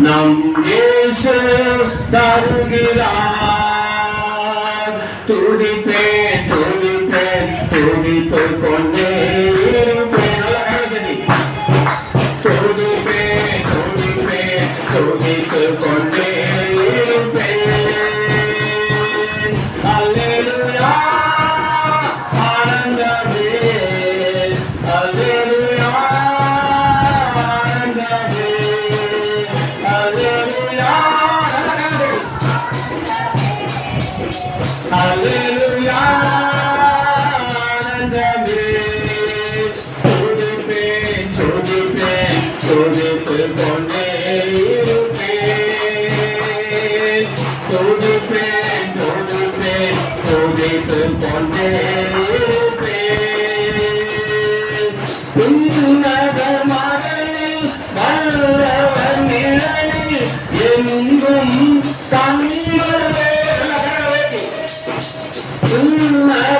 Nam Yesus Sargirah தொடுத்து கொண்டே இருப்பேன் தொடுப்பேன் தொடுப்பேன் தொடுத்து கொண்டே இருப்பேன் உன்னத மகளில் வல்லவர் நிழலில் எங்கும் தமிழ் உன்னத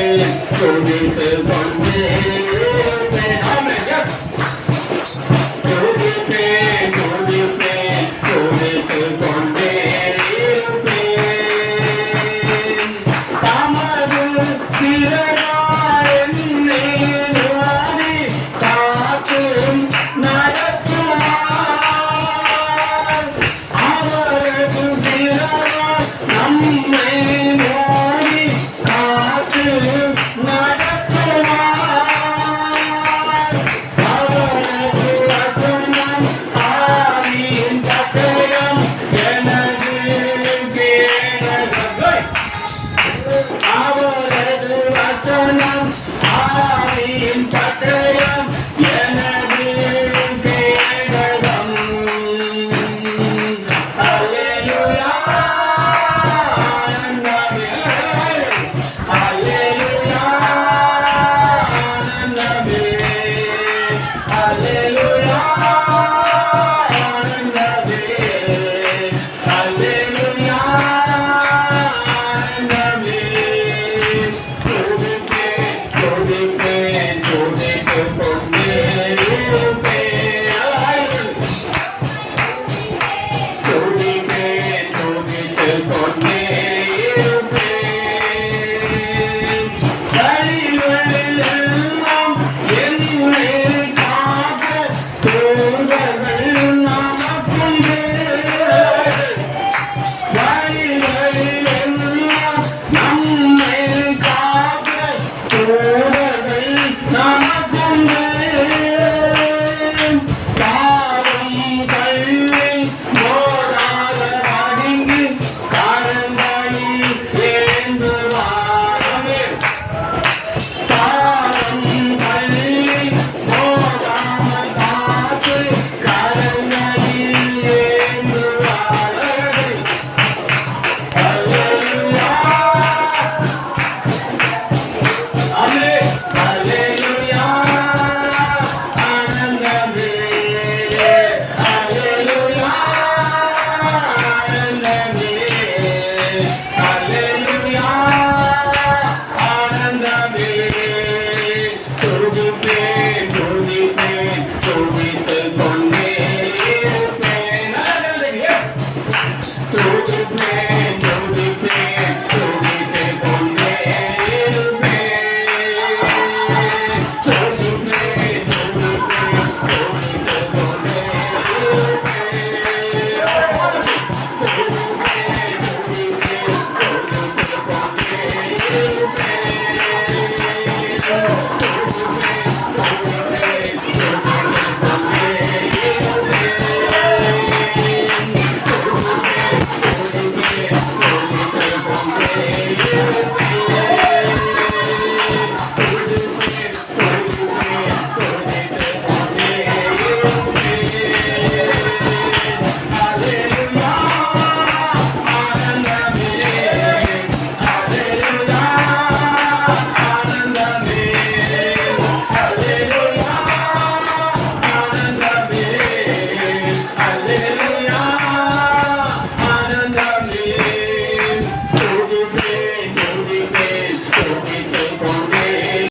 Oh, this is one day. valeu.